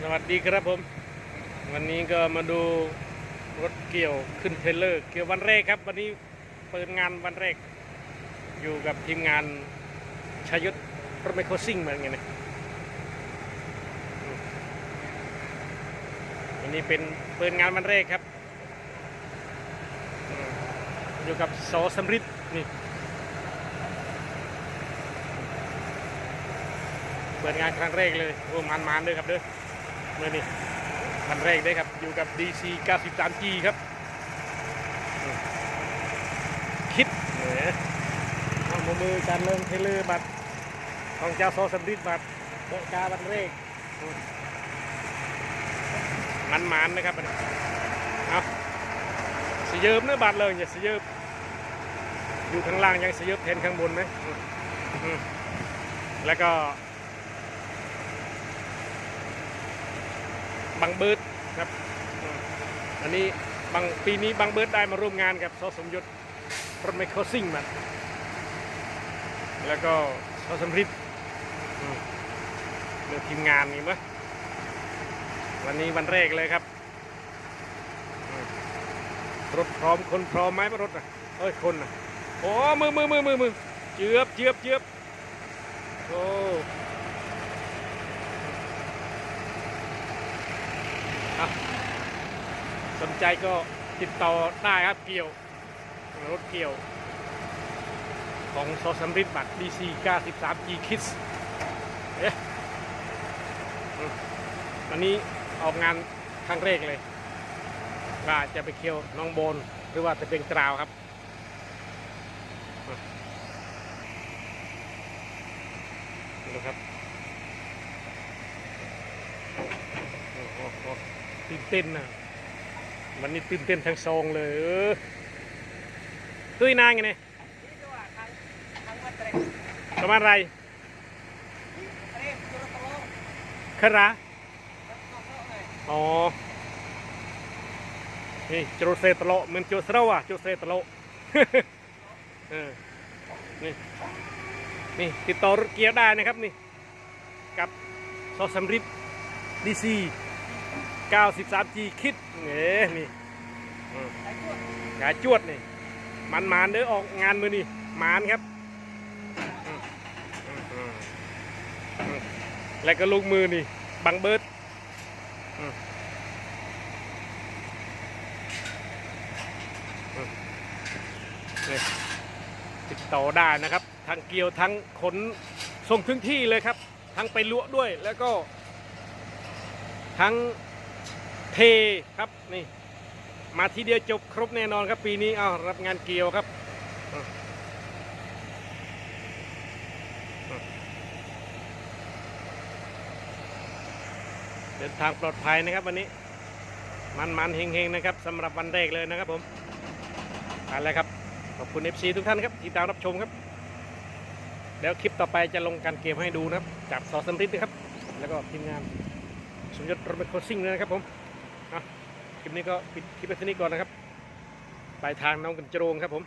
สวัสดีครับผม วันนี้ก็มาดูรถเกี่ยวขึ้นเทรลเลอร์ เกี่ยววันแรกครับ วันนี้เปิดงานวันแรก อยู่กับทีมงานชายุทธรถไมโครซิ่งเหมือนกันนะวันนี้เป็นเปิดงานวันแรกครับ อยู่กับโสสำริดนี่ ปิดงานครั้งแรกเลยโอ้มันมันเลยครับเด้อเมื่อนี้วันแรกได้ครับ อยู่กับ DC 93G ครับอืมคิดเหนือเอามือมือการเริ่มเทเลอร์บัตรของเจ้าโซสัมฤทธิ์บัตรเปิดกาวันแรกมันมันนะครับอันนี้เอาสยเยิบเนื้อบัตรเลยอย่าสยเยิบอยู่ข้างล่างยังสยเยิบแทนข้างบนไหมแล้วก็ บังเบิร์ดครับอันนี้บางปีนี้บังเบิร์ดได้มาร่วมงานกับซอสมยศรถไมโครซิ่งมาแล้วก็ซอสมฤทธิ์เลือกทีมงานนี่มั้ยวันนี้วันแรกเลยครับ รถพร้อมคนพร้อมไหมปะรถอะเอ้ยคนอะโอ้มือมือมือมือมือเจือบเจือบเจือบโอ้ นใจก็ติดต่อได้ครับเกี่ยว รถเกี่ยว ของโซซัมริดบัตร DC 93 G Kids เอ๊ะอืมวันนี้ออกงานครั้งแรกเลยว่าจะไปเคี่ยวน้องโบนหรือว่าจะเป็นกราวครับอะดูครับโอ้โหตื่นเต้นนะ วันนี้ตื่นเต้นทั้งซองเลยเออตุ้ยนางไงเนี่ยประมาณไรคาราอ๋อนี่โจเซตโลเหมือนโจเสราอะโจเซตโลเออนี่นี่ติดต่อรถเกียร์ได้นะครับนี่กับซอสซัมริดดีซี 93G คิดเอ๋นี่อืมกายจวดนี่มันมานเด้อออกงานมือนี่มานครับแล้วก็ลูกมือนี่บังเบิร์ดติดต่อได้นะครับ ทั้งเกี่ยวทั้งขนส่งถึงที่เลยครับ ทั้งไปลวกด้วยแล้วก็ทั้ง เทครับนี่ มาทีเดียวจบครบแน่นอนครับปีนี้เอารับงานเกี่ยวครับเดินทางปลอดภัยนะครับวันนี้ มันมันๆเฮงๆนะครับสำหรับวันแรกเลยนะครับผมอะไรครับ ขอบคุณ FC ทุกท่านครับที่ตามรับชมครับ แล้วคลิปต่อไปจะลงการเกมให้ดูนะครับจากสอสมฤทธิ์นะครับ แล้วก็ทีมงานสมยศรถเมล์โคซิ่งเลยนะครับผม คลิปนี้ก็ปิดคลิปไปที่นี้ก่อนนะครับปลายทางน้องกันจโรงครับผม